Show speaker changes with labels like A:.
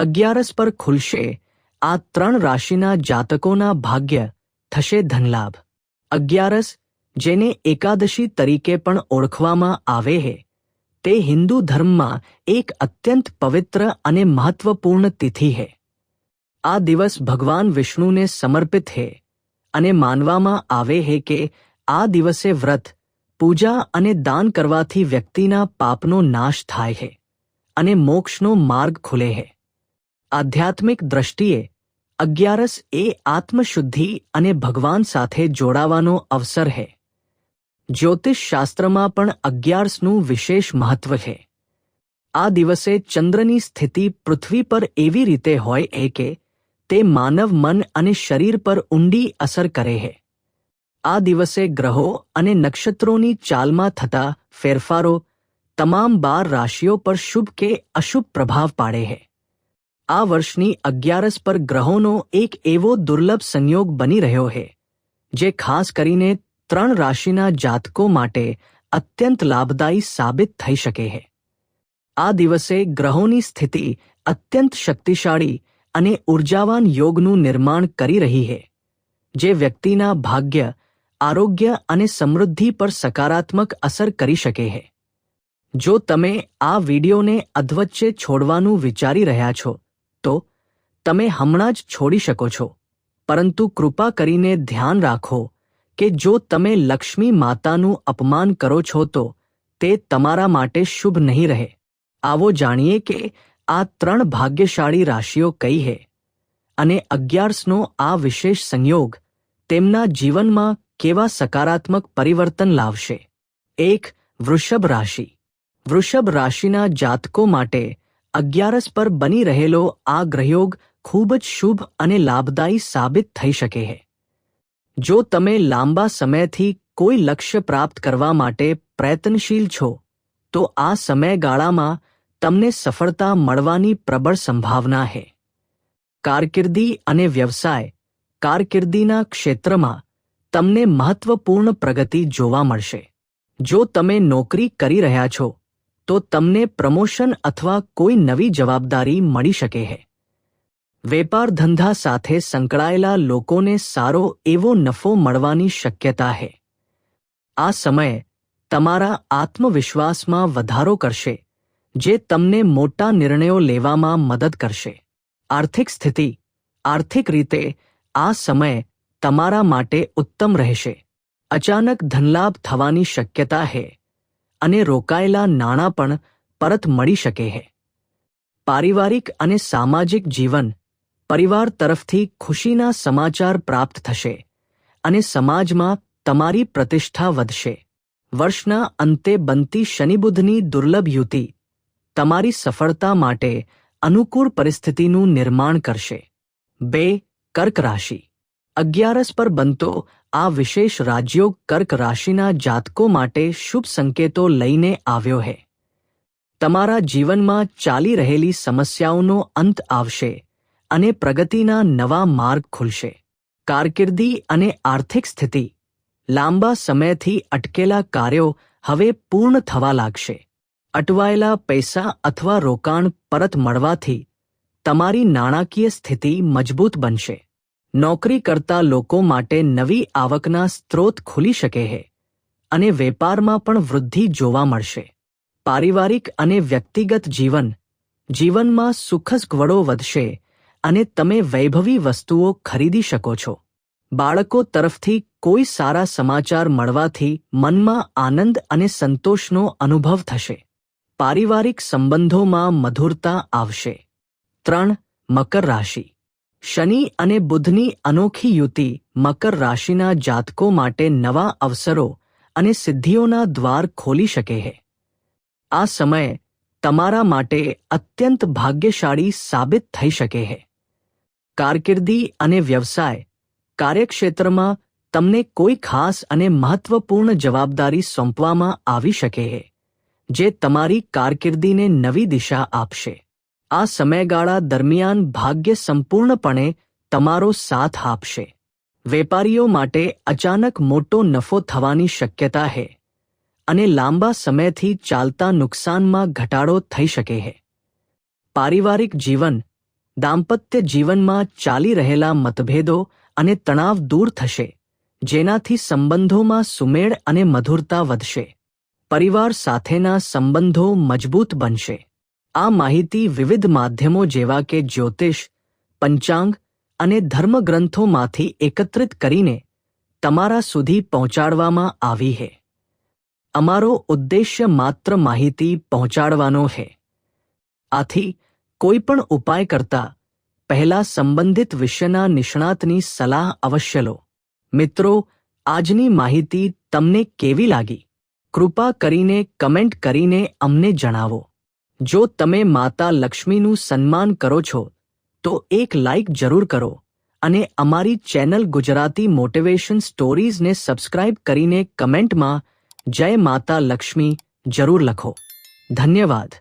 A: અગિયારસ પર ખુલશે. આ ત્રણ રાશિના જાતકોના ભાગ્ય થશે ધનલાભ. અગિયારસ, જેને એકાદશી તરીકે પણ ઓળખવામાં આવે છે. તે હિન્દુ ધર્મમાં એક અત્યંત પવિત્ર અને મહત્વપૂર્ણ તિથિ છે. આ દિવસ ભગવાન વિષ્ણુને સમર્પિત છે અને માનવામાં આવે છે કે આ દિવસે વ્રત, પૂજા અને દાન કરવાથી વ્યક્તિના પાપનો નાશ થાય છે અને મોક્ષનો માર્ગ ખુલે છે. આધ્યાત્મિક દ્રષ્ટિએ અગિયારસ એ આત્મશુદ્ધિ અને ભગવાન સાથે જોડાવાનો અવસર છે જ્યોતિષ શાસ્ત્રમાં પણ અગિયારસનું વિશેષ મહત્વ છે આ દિવસે ચંદ્રની સ્થિતિ પૃથ્વી પર એવી રીતે હોય એ કે તે માનવ મન અને શરીર પર ઊંડી અસર કરે છે આ દિવસે ગ્રહો અને નક્ષત્રોની ચાલમાં થતા ફેરફારો તમામ બાર રાશિઓ પર શુભ કે અશુભ પ્રભાવ પાડે છે આ વર્ષની અગિયારસ પર ગ્રહોનો એક એવો દુર્લભ સંયોગ બની રહ્યો છે, જે ખાસ કરીને ત્રણ રાશિના જાતકો માટે અત્યંત લાભદાયી સાબિત થઈ શકે છે. આ દિવસે ગ્રહોની સ્થિતિ અત્યંત શક્તિશાળી અને ઉર્જાવાન યોગનું નિર્માણ કરી રહી છે, જે વ્યક્તિના ભાગ્ય, આરોગ્ય અને સમૃદ્ધિ પર સકારાત્મક અસર કરી શકે છે. જો તમે આ વિડીયોને અધવચ્ચે છોડવાનું વિચારી રહ્યા છો તો તમે હમણાં જ છોડી શકો છો. પરંતુ કૃપા કરીને ધ્યાન રાખો કે જો તમે લક્ષ્મી માતાનું અપમાન કરો છો તો તે તમારા માટે શુભ નહીં રહે. આવો જાણીએ કે આ ત્રણ ભાગ્યશાળી રાશિઓ કઈ છે અને અગિયારસનો આ વિશેષ સંયોગ તેમના જીવનમાં કેવા સકારાત્મક પરિવર્તન લાવશે? એક વૃષભ રાશિ. વૃષભ રાશિના જાતકો માટે અગિયારસ પર બની રહેલો આ ગ્રહયોગ ખૂબ જ શુભ અને લાભદાયી સાબિત થઈ શકે છે. જો તમે લાંબા સમયથી કોઈ લક્ષ્ય પ્રાપ્ત કરવા માટે પ્રયત્નશીલ છો, તો આ સમયગાળામાં તમને સફળતા મળવાની પ્રબળ સંભાવના છે. કારકિર્દી અને વ્યવસાય, કારકિર્દીના ક્ષેત્રમાં તમને મહત્વપૂર્ણ પ્રગતિ જોવા મળશે. જો તમે નોકરી કરી રહ્યા છો તો તમને પ્રમોશન અથવા કોઈ નવી જવાબદારી મળી શકે છે વેપાર ધંધા સાથે સંકળાયેલા લોકોને સારો એવો નફો મળવાની શક્યતા છે આ સમય તમારા આત્મવિશ્વાસમાં વધારો કરશે, જે તમને મોટા નિર્ણયો લેવામાં મદદ કરશે. આર્થિક સ્થિતિ, આર્થિક રીતે આ સમય તમારા માટે ઉત્તમ રહેશે. અચાનક ધનલાભ થવાની શક્યતા છે અને રોકાયેલા નાણાં પણ પરત મળી શકે છે પારિવારિક અને સામાજિક જીવન પરિવાર તરફથી ખુશીના સમાચાર પ્રાપ્ત થશે અને સમાજમાં તમારી પ્રતિષ્ઠા વધશે. વર્ષના અંતે બનતી શનિબુધની દુર્લભ યુતિ તમારી સફળતા માટે અનુકૂળ પરિસ્થિતિનું નિર્માણ કરશે. બે કર્ક રાશિ અગિયારસ પર બનતો આ વિશેષ રાજયોગ કર્ક રાશિના જાતકો માટે શુભ સંકેતો લઈને આવ્યો છે તમારા જીવનમાં ચાલી રહેલી સમસ્યાઓનો અંત આવશે અને પ્રગતિના નવા માર્ગ ખુલશે. કારકિર્દી અને આર્થિક સ્થિતિ. લાંબા સમયથી અટકેલા કાર્યો હવે પૂર્ણ થવા લાગશે. અટવાયેલા પૈસા અથવા રોકાણ પરત મળવાથી તમારી નાણાકીય સ્થિતિ મજબૂત બનશે. નોકરી કરતા લોકો માટે નવી આવકના સ્ત્રોત ખુલી શકે છે અને વેપારમાં પણ વૃદ્ધિ જોવા મળશે. પારિવારિક અને વ્યક્તિગત જીવન, જીવનમાં સુખસગવડો વધશે અને તમે વૈભવી વસ્તુઓ ખરીદી શકો છો. બાળકો તરફથી કોઈ સારા સમાચાર મળવાથી મનમાં આનંદ અને સંતોષનો અનુભવ થશે. પારિવારિક સંબંધોમાં મધુરતા આવશે. ત્રણ, મકર રાશિ. શનિ અને બુધની અનોખી યુતિ મકર રાશિના જાતકો માટે નવા અવસરો અને સિદ્ધિઓના દ્વાર ખોલી શકે છે આ સમય તમારા માટે અત્યંત ભાગ્યશાળી સાબિત થઈ શકે છે કારકિર્દી અને વ્યવસાય કાર્યક્ષેત્રમાં તમને કોઈ ખાસ અને મહત્વપૂર્ણ જવાબદારી સોંપવામાં આવી શકે છે જે તમારી કારકિર્દીને નવી દિશા આપશે. આ સમયગાળા દરમિયાન ભાગ્ય સંપૂર્ણપણે તમારો સાથ આપશે. વેપારીઓ માટે અચાનક મોટો નફો થવાની શક્યતા છે અને લાંબા સમયથી ચાલતા નુકસાનમાં ઘટાડો થઈ શકે છે પારિવારિક જીવન, દાંપત્ય જીવનમાં ચાલી રહેલા મતભેદો અને તણાવ દૂર થશે, જેનાથી સંબંધોમાં સુમેળ અને મધુરતા વધશે. પરિવાર સાથેના સંબંધો મજબૂત બનશે. આ માહિતી વિવિધ માધ્યમો જેવા કે જ્યોતિષ, પંચાંગ અને ધર્મગ્રંથોમાંથી એકત્રિત કરીને તમારા સુધી પહોંચાડવામાં આવી છે અમારો ઉદ્દેશ્ય માત્ર માહિતી પહોંચાડવાનો છે આથી, કોઈ પણ ઉપાય કરતા પહેલા સંબંધિત વિષયના નિષ્ણાતની સલાહ અવશ્ય લો. મિત્રો, આજની માહિતી તમને કેવી લાગી? કૃપા કરીને કમેન્ટ કરીને અમને જણાવો. જો તમે માતા લક્ષ્મીનું સન્માન કરો છો, તો એક લાઇક જરૂર કરો અને અમારી ચેનલ ગુજરાતી મોટિવેશન સ્ટોરીઝને સબસ્ક્રાઇબ કરીને કમેન્ટમાં જય માતા લક્ષ્મી જરૂર લખો. ધન્યવાદ.